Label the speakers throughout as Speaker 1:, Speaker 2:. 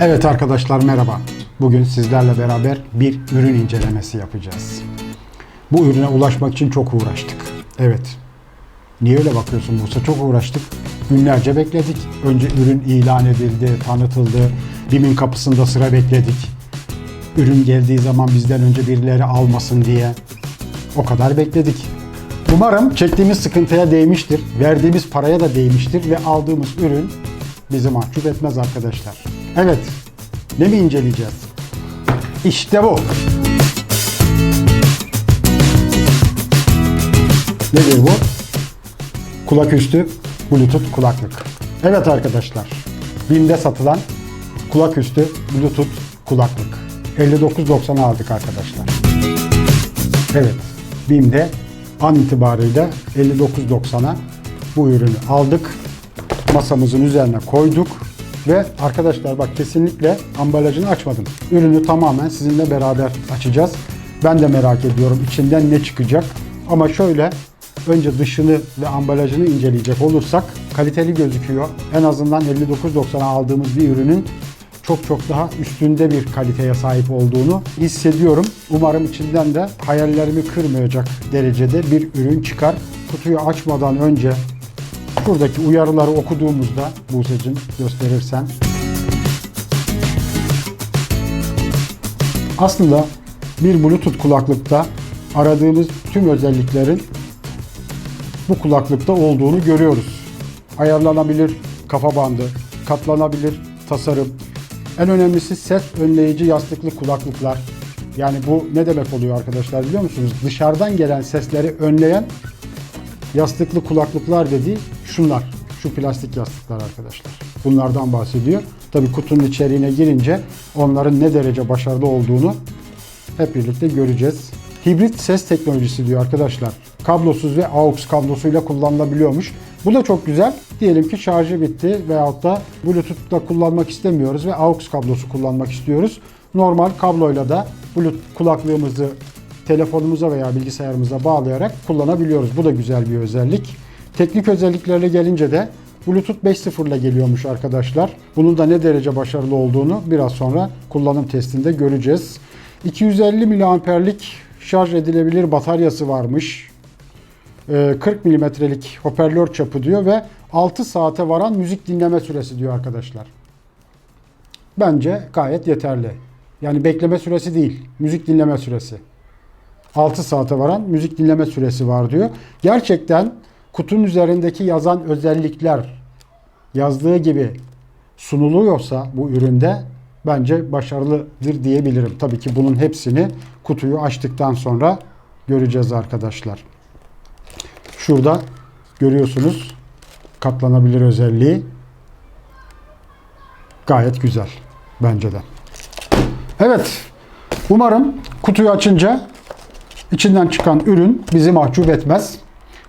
Speaker 1: Evet arkadaşlar merhaba. Bugün sizlerle beraber bir ürün incelemesi yapacağız. Bu ürüne ulaşmak için çok uğraştık. Evet. Niye öyle bakıyorsun Musa? Çok uğraştık. Günlerce bekledik. Önce ürün ilan edildi, tanıtıldı. BİM'in kapısında sıra bekledik. Ürün geldiği zaman bizden önce birileri almasın diye. O kadar bekledik. Umarım çektiğimiz sıkıntıya değmiştir. Verdiğimiz paraya da değmiştir ve aldığımız ürün bizi mahcup etmez arkadaşlar. Evet. Ne mi inceleyeceğiz? İşte bu. Nedir bu? Kulak üstü Bluetooth kulaklık. Evet arkadaşlar. BİM'de satılan kulak üstü Bluetooth kulaklık. 59.90'a aldık arkadaşlar. Evet. BİM'de an itibariyle 59.90'a bu ürünü aldık. Masamızın üzerine koyduk. Ve arkadaşlar bak kesinlikle ambalajını açmadım. Ürünü tamamen sizinle beraber açacağız. Ben de merak ediyorum içinden ne çıkacak. Ama şöyle önce dışını ve ambalajını inceleyecek olursak kaliteli gözüküyor. En azından 59.90'a aldığımız bir ürünün çok çok daha üstünde bir kaliteye sahip olduğunu hissediyorum. Umarım içinden de hayallerimi kırmayacak derecede bir ürün çıkar. Kutuyu açmadan önce buradaki uyarıları okuduğumuzda Buse'cim gösterirsen aslında bir Bluetooth kulaklıkta aradığımız tüm özelliklerin bu kulaklıkta olduğunu görüyoruz. Ayarlanabilir kafa bandı, katlanabilir tasarım, en önemlisi ses önleyici yastıklı kulaklıklar. Yani bu ne demek oluyor arkadaşlar biliyor musunuz? Dışarıdan gelen sesleri önleyen yastıklı kulaklıklar dediği şunlar. Şu plastik yastıklar arkadaşlar. Bunlardan bahsediyor. Tabii kutunun içeriğine girince onların ne derece başarılı olduğunu hep birlikte göreceğiz. Hibrit ses teknolojisi diyor arkadaşlar. Kablosuz ve AUX kablosuyla kullanılabiliyormuş. Bu da çok güzel. Diyelim ki şarjı bitti veyahut da Bluetooth'la kullanmak istemiyoruz ve AUX kablosu kullanmak istiyoruz. Normal kabloyla da Bluetooth kulaklığımızı telefonumuza veya bilgisayarımıza bağlayarak kullanabiliyoruz. Bu da güzel bir özellik. Teknik özelliklerine gelince de Bluetooth 5.0 ile geliyormuş arkadaşlar. Bunun da ne derece başarılı olduğunu biraz sonra kullanım testinde göreceğiz. 250 miliamperlik şarj edilebilir bataryası varmış. Ee, 40 milimetrelik hoparlör çapı diyor ve 6 saate varan müzik dinleme süresi diyor arkadaşlar. Bence gayet yeterli. Yani bekleme süresi değil, müzik dinleme süresi. 6 saate varan müzik dinleme süresi var diyor. Gerçekten kutunun üzerindeki yazan özellikler yazdığı gibi sunuluyorsa bu üründe bence başarılıdır diyebilirim. Tabii ki bunun hepsini kutuyu açtıktan sonra göreceğiz arkadaşlar. Şurada görüyorsunuz katlanabilir özelliği. Gayet güzel bence de. Evet. Umarım kutuyu açınca içinden çıkan ürün bizi mahcup etmez.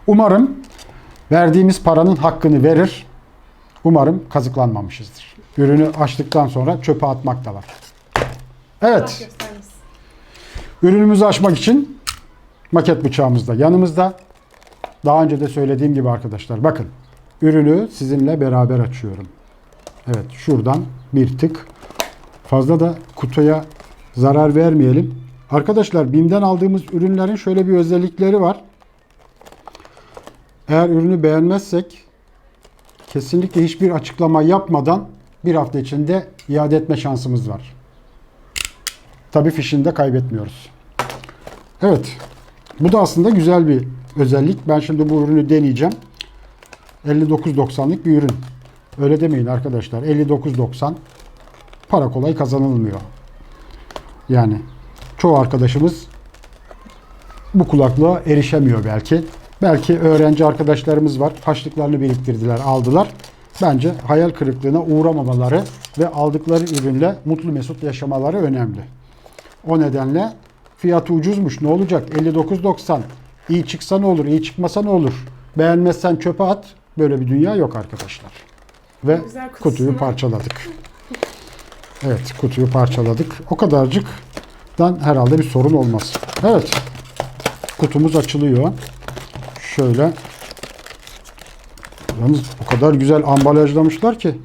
Speaker 1: Umarım verdiğimiz paranın hakkını verir. Umarım kazıklanmamışızdır. Ürünü açtıktan sonra çöpe atmak da var. Evet. Ürünümüzü açmak için maket bıçağımız da yanımızda. Daha önce de söylediğim gibi arkadaşlar bakın ürünü sizinle beraber açıyorum. Evet şuradan bir tık fazla da kutuya zarar vermeyelim. Arkadaşlar BİM'den aldığımız ürünlerin şöyle bir özellikleri var. Eğer ürünü beğenmezsek kesinlikle hiçbir açıklama yapmadan bir hafta içinde iade etme şansımız var. Tabii fişini de kaybetmiyoruz. Evet. Bu da aslında güzel bir özellik. Ben şimdi bu ürünü deneyeceğim. 59.90'lık bir ürün. Öyle demeyin arkadaşlar. 59.90 para kolay kazanılmıyor. Yani çoğu arkadaşımız bu kulaklığa erişemiyor belki. Belki öğrenci arkadaşlarımız var. Haçlıklarını biriktirdiler, aldılar. Bence hayal kırıklığına uğramamaları ve aldıkları ürünle mutlu mesut yaşamaları önemli. O nedenle fiyatı ucuzmuş ne olacak 59.90 iyi çıksa ne olur iyi çıkmasa ne olur beğenmezsen çöpe at böyle bir dünya yok arkadaşlar. Ve kutuyu parçaladık. Evet kutuyu parçaladık. O kadarcıktan herhalde bir sorun olmaz. Evet kutumuz açılıyor. Şöyle. Yalnız o kadar güzel ambalajlamışlar ki.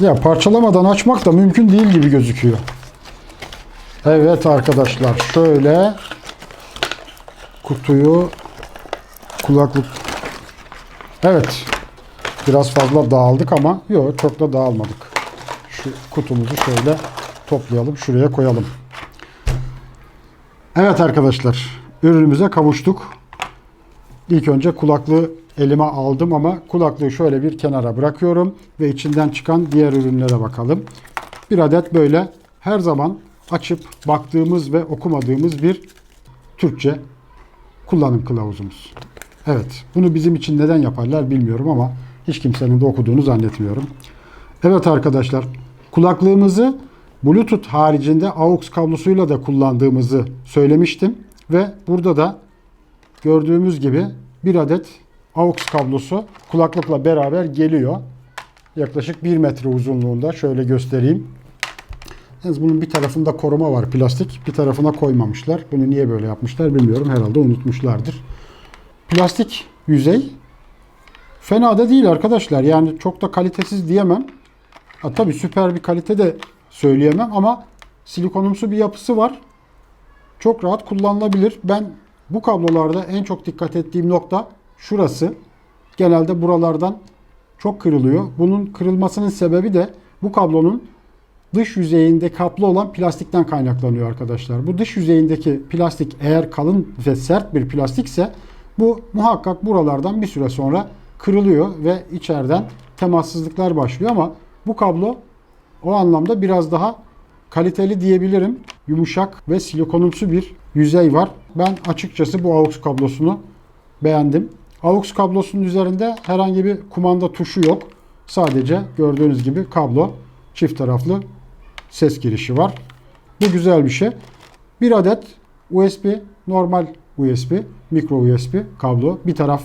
Speaker 1: Ya parçalamadan açmak da mümkün değil gibi gözüküyor. Evet arkadaşlar şöyle kutuyu kulaklık Evet. Biraz fazla dağıldık ama yok çok da dağılmadık. Şu kutumuzu şöyle toplayalım şuraya koyalım. Evet arkadaşlar ürünümüze kavuştuk. İlk önce kulaklığı elime aldım ama kulaklığı şöyle bir kenara bırakıyorum ve içinden çıkan diğer ürünlere bakalım. Bir adet böyle her zaman açıp baktığımız ve okumadığımız bir Türkçe kullanım kılavuzumuz. Evet, bunu bizim için neden yaparlar bilmiyorum ama hiç kimsenin de okuduğunu zannetmiyorum. Evet arkadaşlar, kulaklığımızı Bluetooth haricinde AUX kablosuyla da kullandığımızı söylemiştim ve burada da gördüğümüz gibi bir adet AUX kablosu kulaklıkla beraber geliyor. Yaklaşık 1 metre uzunluğunda. Şöyle göstereyim. Yalnız bunun bir tarafında koruma var plastik. Bir tarafına koymamışlar. Bunu niye böyle yapmışlar bilmiyorum. Herhalde unutmuşlardır. Plastik yüzey fena da değil arkadaşlar. Yani çok da kalitesiz diyemem. Ha, tabii süper bir kalite de söyleyemem ama silikonumsu bir yapısı var. Çok rahat kullanılabilir. Ben bu kablolarda en çok dikkat ettiğim nokta şurası. Genelde buralardan çok kırılıyor. Bunun kırılmasının sebebi de bu kablonun dış yüzeyinde kaplı olan plastikten kaynaklanıyor arkadaşlar. Bu dış yüzeyindeki plastik eğer kalın ve sert bir plastikse bu muhakkak buralardan bir süre sonra kırılıyor ve içeriden temassızlıklar başlıyor ama bu kablo o anlamda biraz daha kaliteli diyebilirim. Yumuşak ve silikonumsu bir yüzey var. Ben açıkçası bu AUX kablosunu beğendim. AUX kablosunun üzerinde herhangi bir kumanda tuşu yok. Sadece gördüğünüz gibi kablo çift taraflı ses girişi var. Bu güzel bir şey. Bir adet USB, normal USB, micro USB kablo. Bir taraf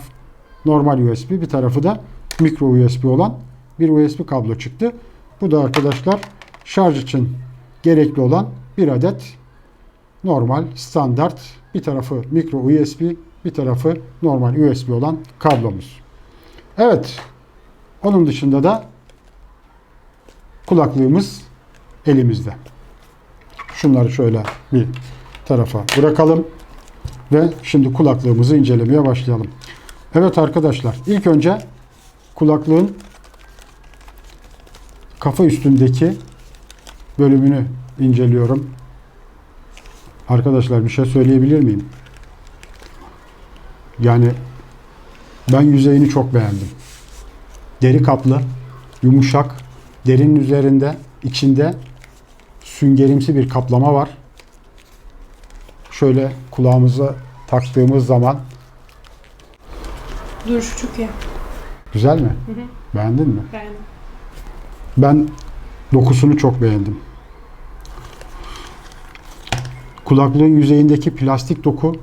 Speaker 1: normal USB, bir tarafı da micro USB olan bir USB kablo çıktı. Bu da arkadaşlar şarj için gerekli olan bir adet normal standart bir tarafı micro USB, bir tarafı normal USB olan kablomuz. Evet. Onun dışında da kulaklığımız elimizde. Şunları şöyle bir tarafa bırakalım ve şimdi kulaklığımızı incelemeye başlayalım. Evet arkadaşlar, ilk önce kulaklığın kafa üstündeki bölümünü inceliyorum. Arkadaşlar bir şey söyleyebilir miyim? Yani ben yüzeyini çok beğendim. Deri kaplı, yumuşak, derinin üzerinde, içinde süngerimsi bir kaplama var. Şöyle kulağımıza taktığımız zaman
Speaker 2: Duruşu çok iyi.
Speaker 1: güzel mi? Beğendin mi?
Speaker 2: Beğendim.
Speaker 1: Ben dokusunu çok beğendim. Kulaklığın yüzeyindeki plastik doku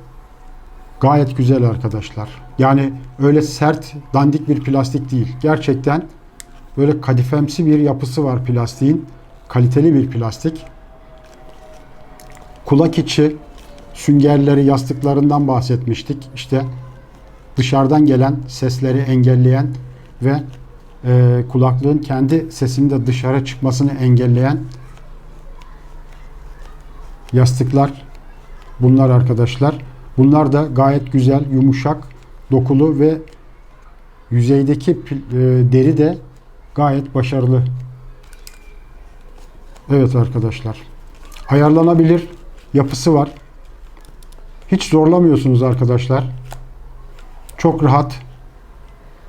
Speaker 1: gayet güzel arkadaşlar. Yani öyle sert, dandik bir plastik değil. Gerçekten böyle kadifemsi bir yapısı var plastiğin. Kaliteli bir plastik. Kulak içi süngerleri, yastıklarından bahsetmiştik. İşte dışarıdan gelen sesleri engelleyen ve e, kulaklığın kendi sesinin de dışarı çıkmasını engelleyen yastıklar bunlar arkadaşlar. Bunlar da gayet güzel, yumuşak, dokulu ve yüzeydeki e, deri de gayet başarılı. Evet arkadaşlar. Ayarlanabilir yapısı var. Hiç zorlamıyorsunuz arkadaşlar. Çok rahat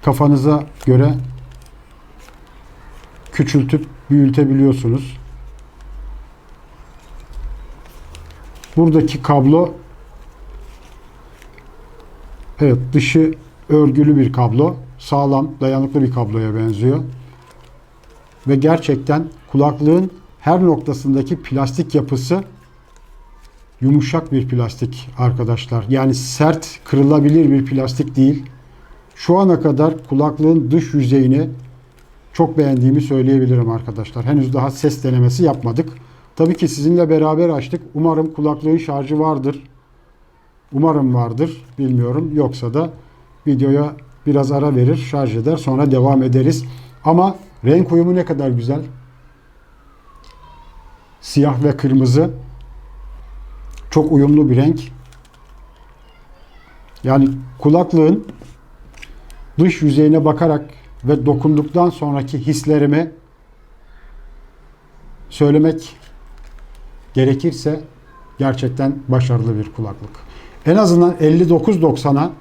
Speaker 1: kafanıza göre küçültüp büyütebiliyorsunuz. Buradaki kablo evet dışı örgülü bir kablo. Sağlam, dayanıklı bir kabloya benziyor. Ve gerçekten kulaklığın her noktasındaki plastik yapısı yumuşak bir plastik arkadaşlar. Yani sert, kırılabilir bir plastik değil. Şu ana kadar kulaklığın dış yüzeyini çok beğendiğimi söyleyebilirim arkadaşlar. Henüz daha ses denemesi yapmadık. Tabii ki sizinle beraber açtık. Umarım kulaklığın şarjı vardır. Umarım vardır. Bilmiyorum. Yoksa da videoya biraz ara verir, şarj eder. Sonra devam ederiz. Ama Renk uyumu ne kadar güzel. Siyah ve kırmızı. Çok uyumlu bir renk. Yani kulaklığın dış yüzeyine bakarak ve dokunduktan sonraki hislerimi söylemek gerekirse gerçekten başarılı bir kulaklık. En azından 59.90'a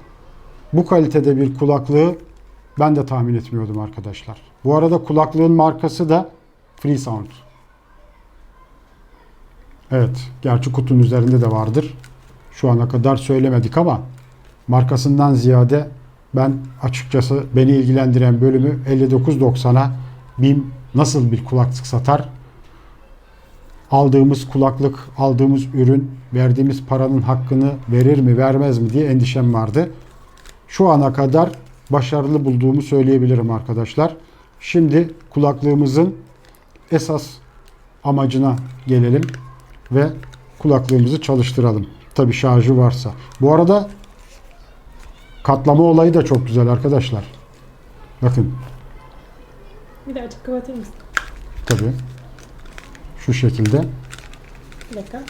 Speaker 1: bu kalitede bir kulaklığı ben de tahmin etmiyordum arkadaşlar. Bu arada kulaklığın markası da Freesound. Evet, gerçi kutunun üzerinde de vardır. Şu ana kadar söylemedik ama markasından ziyade ben açıkçası beni ilgilendiren bölümü 59.90'a BİM nasıl bir kulaklık satar? Aldığımız kulaklık, aldığımız ürün, verdiğimiz paranın hakkını verir mi, vermez mi diye endişem vardı. Şu ana kadar başarılı bulduğumu söyleyebilirim arkadaşlar. Şimdi kulaklığımızın esas amacına gelelim ve kulaklığımızı çalıştıralım. Tabi şarjı varsa. Bu arada katlama olayı da çok güzel arkadaşlar. Bakın
Speaker 2: Bir daha açıp kapatır mısın?
Speaker 1: tabi şu şekilde
Speaker 2: Bir dakika.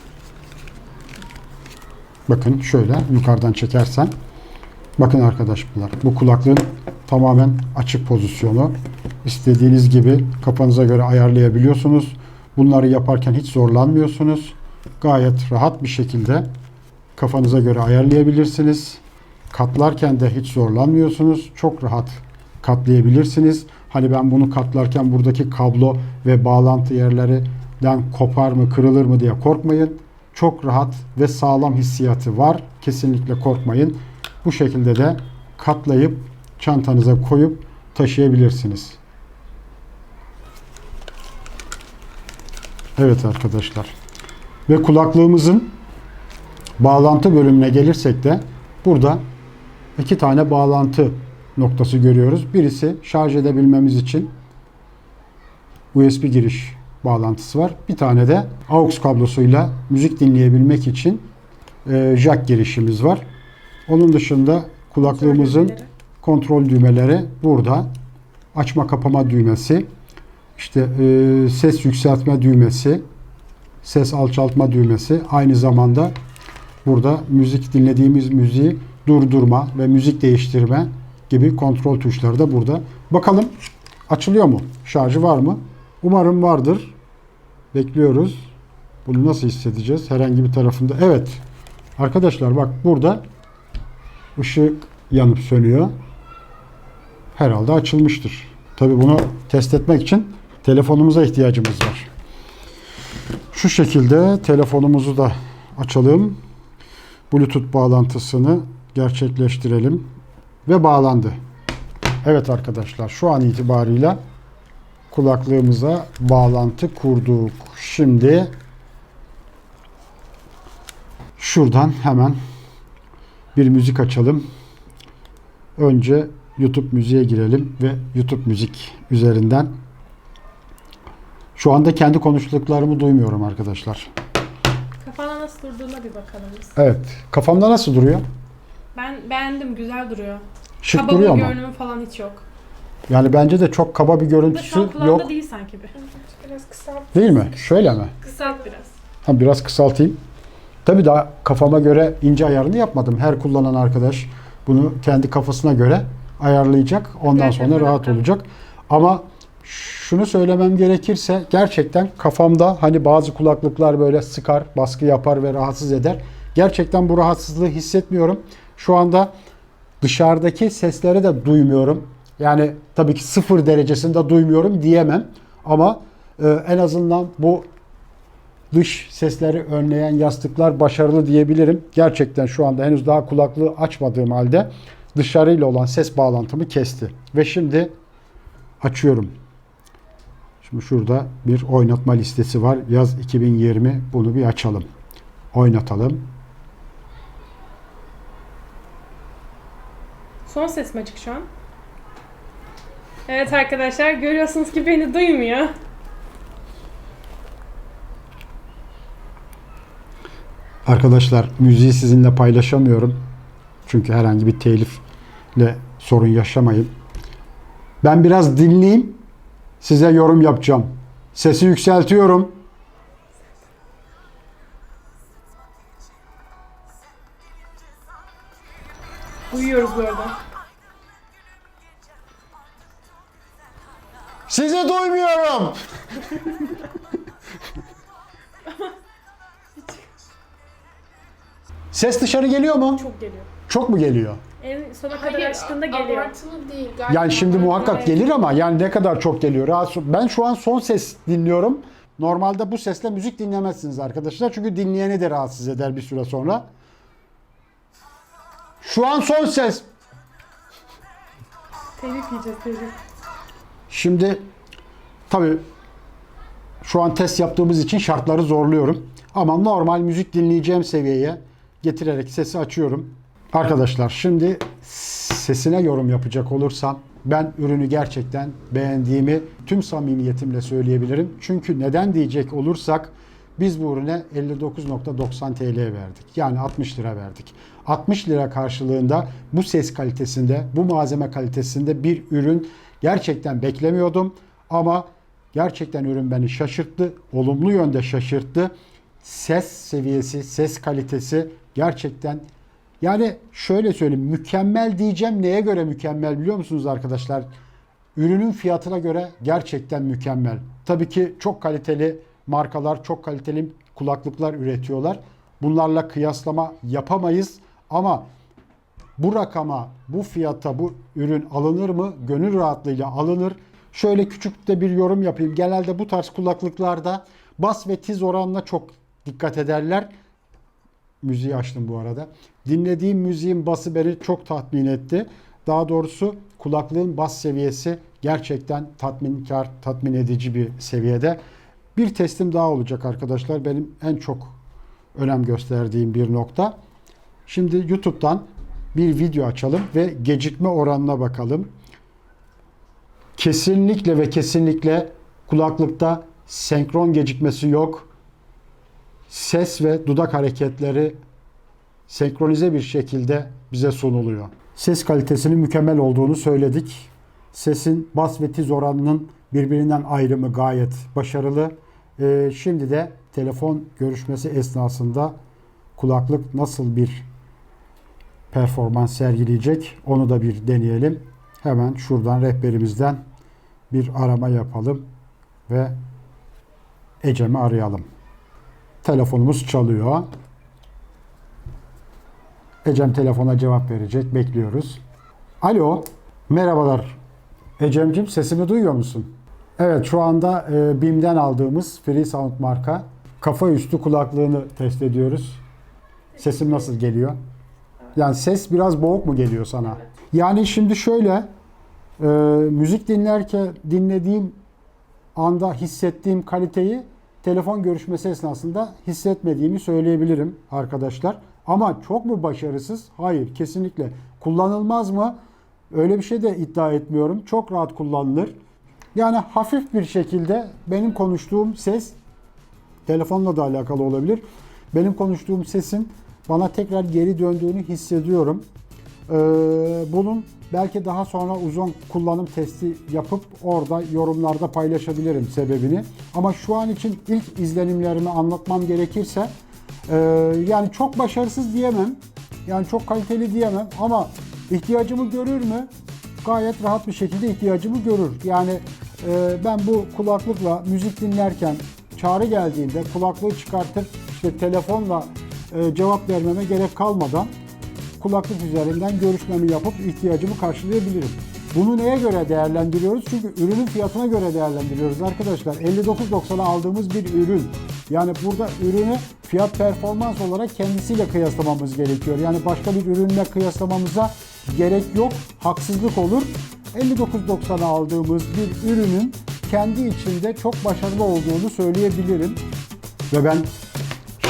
Speaker 1: bakın şöyle yukarıdan çekersen bakın arkadaşlar bu kulaklığın tamamen açık pozisyonu. İstediğiniz gibi kafanıza göre ayarlayabiliyorsunuz. Bunları yaparken hiç zorlanmıyorsunuz. Gayet rahat bir şekilde kafanıza göre ayarlayabilirsiniz. Katlarken de hiç zorlanmıyorsunuz. Çok rahat katlayabilirsiniz. Hani ben bunu katlarken buradaki kablo ve bağlantı yerlerinden kopar mı, kırılır mı diye korkmayın. Çok rahat ve sağlam hissiyatı var. Kesinlikle korkmayın. Bu şekilde de katlayıp çantanıza koyup taşıyabilirsiniz. Evet arkadaşlar. Ve kulaklığımızın bağlantı bölümüne gelirsek de burada iki tane bağlantı noktası görüyoruz. Birisi şarj edebilmemiz için USB giriş bağlantısı var. Bir tane de AUX kablosuyla müzik dinleyebilmek için e, jack girişimiz var. Onun dışında kulaklığımızın
Speaker 2: Kontrol
Speaker 1: düğmeleri burada. Açma kapama düğmesi, işte e, ses yükseltme düğmesi, ses alçaltma düğmesi. Aynı zamanda burada müzik dinlediğimiz müziği durdurma ve müzik değiştirme gibi kontrol tuşları da burada. Bakalım açılıyor mu? Şarjı var mı? Umarım vardır. Bekliyoruz. Bunu nasıl hissedeceğiz? Herhangi bir tarafında. Evet. Arkadaşlar bak burada ışık yanıp sönüyor. Herhalde açılmıştır. Tabi bunu test etmek için telefonumuza ihtiyacımız var. Şu şekilde telefonumuzu da açalım. Bluetooth bağlantısını gerçekleştirelim ve bağlandı. Evet arkadaşlar şu an itibarıyla kulaklığımıza bağlantı kurduk. Şimdi şuradan hemen bir müzik açalım. Önce YouTube müziğe girelim ve YouTube müzik üzerinden şu anda kendi konuştuklarımı duymuyorum arkadaşlar.
Speaker 2: Kafana nasıl durduğuna bir bakalım.
Speaker 1: Evet. Kafamda nasıl duruyor?
Speaker 2: Ben beğendim, güzel duruyor.
Speaker 1: Şık
Speaker 2: Kaba
Speaker 1: duruyor
Speaker 2: bir
Speaker 1: ama.
Speaker 2: görünümü falan hiç yok.
Speaker 1: Yani bence de çok kaba bir
Speaker 2: şu
Speaker 1: görüntüsü
Speaker 2: an kulağında
Speaker 1: yok.
Speaker 2: değil sanki bir.
Speaker 3: Biraz kısalt.
Speaker 1: Değil mi? Şöyle mi?
Speaker 2: Kısalt biraz.
Speaker 1: Ha, biraz kısaltayım. Tabii daha kafama göre ince ayarını yapmadım. Her kullanan arkadaş bunu kendi kafasına göre ayarlayacak. Ondan sonra rahat olacak. Ama şunu söylemem gerekirse gerçekten kafamda hani bazı kulaklıklar böyle sıkar, baskı yapar ve rahatsız eder. Gerçekten bu rahatsızlığı hissetmiyorum. Şu anda dışarıdaki sesleri de duymuyorum. Yani tabii ki sıfır derecesinde duymuyorum diyemem. Ama e, en azından bu dış sesleri önleyen yastıklar başarılı diyebilirim. Gerçekten şu anda henüz daha kulaklığı açmadığım halde dışarıyla olan ses bağlantımı kesti. Ve şimdi açıyorum. Şimdi şurada bir oynatma listesi var. Yaz 2020. Bunu bir açalım. Oynatalım.
Speaker 2: Son ses mi açık şu an? Evet arkadaşlar görüyorsunuz ki beni duymuyor.
Speaker 1: Arkadaşlar müziği sizinle paylaşamıyorum. Çünkü herhangi bir telifle sorun yaşamayın. Ben biraz dinleyeyim. size yorum yapacağım. Sesi yükseltiyorum.
Speaker 2: Duyuyoruz bu arada.
Speaker 1: Sizi duymuyorum. Ses dışarı geliyor mu?
Speaker 2: Çok geliyor.
Speaker 1: Çok mu geliyor?
Speaker 2: En sona kadar
Speaker 3: Hayır,
Speaker 2: açtığında geliyor.
Speaker 3: abartılı değil.
Speaker 1: Yani şimdi muhakkak gelir ama yani ne kadar çok geliyor. Rahatsız- Ben şu an son ses dinliyorum. Normalde bu sesle müzik dinlemezsiniz arkadaşlar. Çünkü dinleyeni de rahatsız eder bir süre sonra. Şu an son ses.
Speaker 2: Telif yiyeceğiz telif.
Speaker 1: Şimdi tabii şu an test yaptığımız için şartları zorluyorum. Ama normal müzik dinleyeceğim seviyeye getirerek sesi açıyorum. Arkadaşlar şimdi sesine yorum yapacak olursam ben ürünü gerçekten beğendiğimi tüm samimiyetimle söyleyebilirim. Çünkü neden diyecek olursak biz bu ürüne 59.90 TL verdik. Yani 60 lira verdik. 60 lira karşılığında bu ses kalitesinde, bu malzeme kalitesinde bir ürün gerçekten beklemiyordum. Ama gerçekten ürün beni şaşırttı. Olumlu yönde şaşırttı. Ses seviyesi, ses kalitesi gerçekten yani şöyle söyleyeyim mükemmel diyeceğim. Neye göre mükemmel biliyor musunuz arkadaşlar? Ürünün fiyatına göre gerçekten mükemmel. Tabii ki çok kaliteli markalar, çok kaliteli kulaklıklar üretiyorlar. Bunlarla kıyaslama yapamayız ama bu rakama, bu fiyata bu ürün alınır mı? Gönül rahatlığıyla alınır. Şöyle küçük de bir yorum yapayım. Genelde bu tarz kulaklıklarda bas ve tiz oranına çok dikkat ederler. Müziği açtım bu arada. Dinlediğim müziğin bası beni çok tatmin etti. Daha doğrusu kulaklığın bas seviyesi gerçekten tatminkar, tatmin edici bir seviyede. Bir testim daha olacak arkadaşlar. Benim en çok önem gösterdiğim bir nokta. Şimdi YouTube'dan bir video açalım ve gecikme oranına bakalım. Kesinlikle ve kesinlikle kulaklıkta senkron gecikmesi yok. Ses ve dudak hareketleri senkronize bir şekilde bize sunuluyor. Ses kalitesinin mükemmel olduğunu söyledik. Sesin bas ve tiz oranının birbirinden ayrımı gayet başarılı. Ee, şimdi de telefon görüşmesi esnasında kulaklık nasıl bir performans sergileyecek onu da bir deneyelim. Hemen şuradan rehberimizden bir arama yapalım ve Ecem'i arayalım. Telefonumuz çalıyor. Ecem telefona cevap verecek. Bekliyoruz. Alo. Merhabalar. Ecem'cim sesimi duyuyor musun? Evet şu anda e, BİM'den aldığımız Free Sound marka kafa üstü kulaklığını test ediyoruz. Sesim nasıl geliyor? Yani ses biraz boğuk mu geliyor sana? Yani şimdi şöyle e, müzik dinlerken dinlediğim anda hissettiğim kaliteyi telefon görüşmesi esnasında hissetmediğimi söyleyebilirim arkadaşlar. Ama çok mu başarısız? Hayır, kesinlikle. Kullanılmaz mı? Öyle bir şey de iddia etmiyorum. Çok rahat kullanılır. Yani hafif bir şekilde benim konuştuğum ses telefonla da alakalı olabilir. Benim konuştuğum sesin bana tekrar geri döndüğünü hissediyorum. Ee, bunun belki daha sonra uzun kullanım testi yapıp orada yorumlarda paylaşabilirim sebebini. Ama şu an için ilk izlenimlerimi anlatmam gerekirse e, yani çok başarısız diyemem. Yani çok kaliteli diyemem ama ihtiyacımı görür mü? Gayet rahat bir şekilde ihtiyacımı görür. Yani e, ben bu kulaklıkla müzik dinlerken çağrı geldiğinde kulaklığı çıkartıp işte telefonla cevap vermeme gerek kalmadan kulaklık üzerinden görüşmemi yapıp ihtiyacımı karşılayabilirim. Bunu neye göre değerlendiriyoruz? Çünkü ürünün fiyatına göre değerlendiriyoruz arkadaşlar. 59.90'a aldığımız bir ürün. Yani burada ürünü fiyat performans olarak kendisiyle kıyaslamamız gerekiyor. Yani başka bir ürünle kıyaslamamıza gerek yok. Haksızlık olur. 59.90'a aldığımız bir ürünün kendi içinde çok başarılı olduğunu söyleyebilirim. Ve ben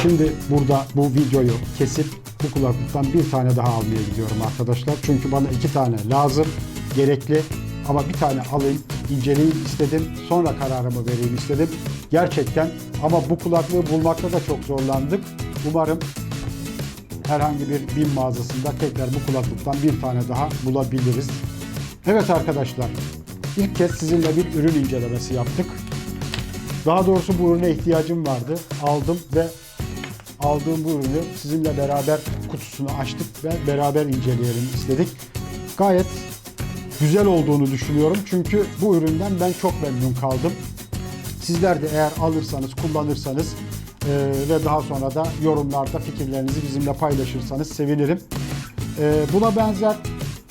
Speaker 1: Şimdi burada bu videoyu kesip bu kulaklıktan bir tane daha almaya gidiyorum arkadaşlar. Çünkü bana iki tane lazım, gerekli ama bir tane alayım, inceleyeyim istedim. Sonra kararımı vereyim istedim. Gerçekten ama bu kulaklığı bulmakta da çok zorlandık. Umarım herhangi bir BİM mağazasında tekrar bu kulaklıktan bir tane daha bulabiliriz. Evet arkadaşlar, ilk kez sizinle bir ürün incelemesi yaptık. Daha doğrusu bu ürüne ihtiyacım vardı. Aldım ve aldığım bu ürünü sizinle beraber kutusunu açtık ve beraber inceleyelim istedik. Gayet güzel olduğunu düşünüyorum. Çünkü bu üründen ben çok memnun kaldım. Sizler de eğer alırsanız, kullanırsanız e, ve daha sonra da yorumlarda fikirlerinizi bizimle paylaşırsanız sevinirim. E, buna benzer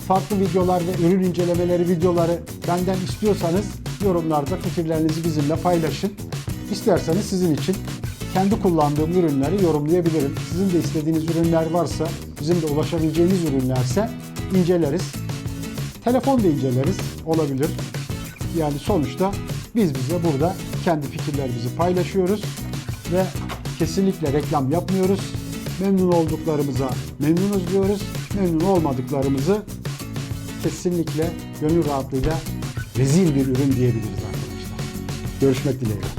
Speaker 1: farklı videolar ve ürün incelemeleri videoları benden istiyorsanız yorumlarda fikirlerinizi bizimle paylaşın. İsterseniz sizin için kendi kullandığım ürünleri yorumlayabilirim. Sizin de istediğiniz ürünler varsa, bizim de ulaşabileceğiniz ürünlerse inceleriz. Telefon da inceleriz, olabilir. Yani sonuçta biz bize burada kendi fikirlerimizi paylaşıyoruz ve kesinlikle reklam yapmıyoruz. Memnun olduklarımıza memnunuz diyoruz. Memnun olmadıklarımızı kesinlikle gönül rahatlığıyla rezil bir ürün diyebiliriz arkadaşlar. Görüşmek dileğiyle.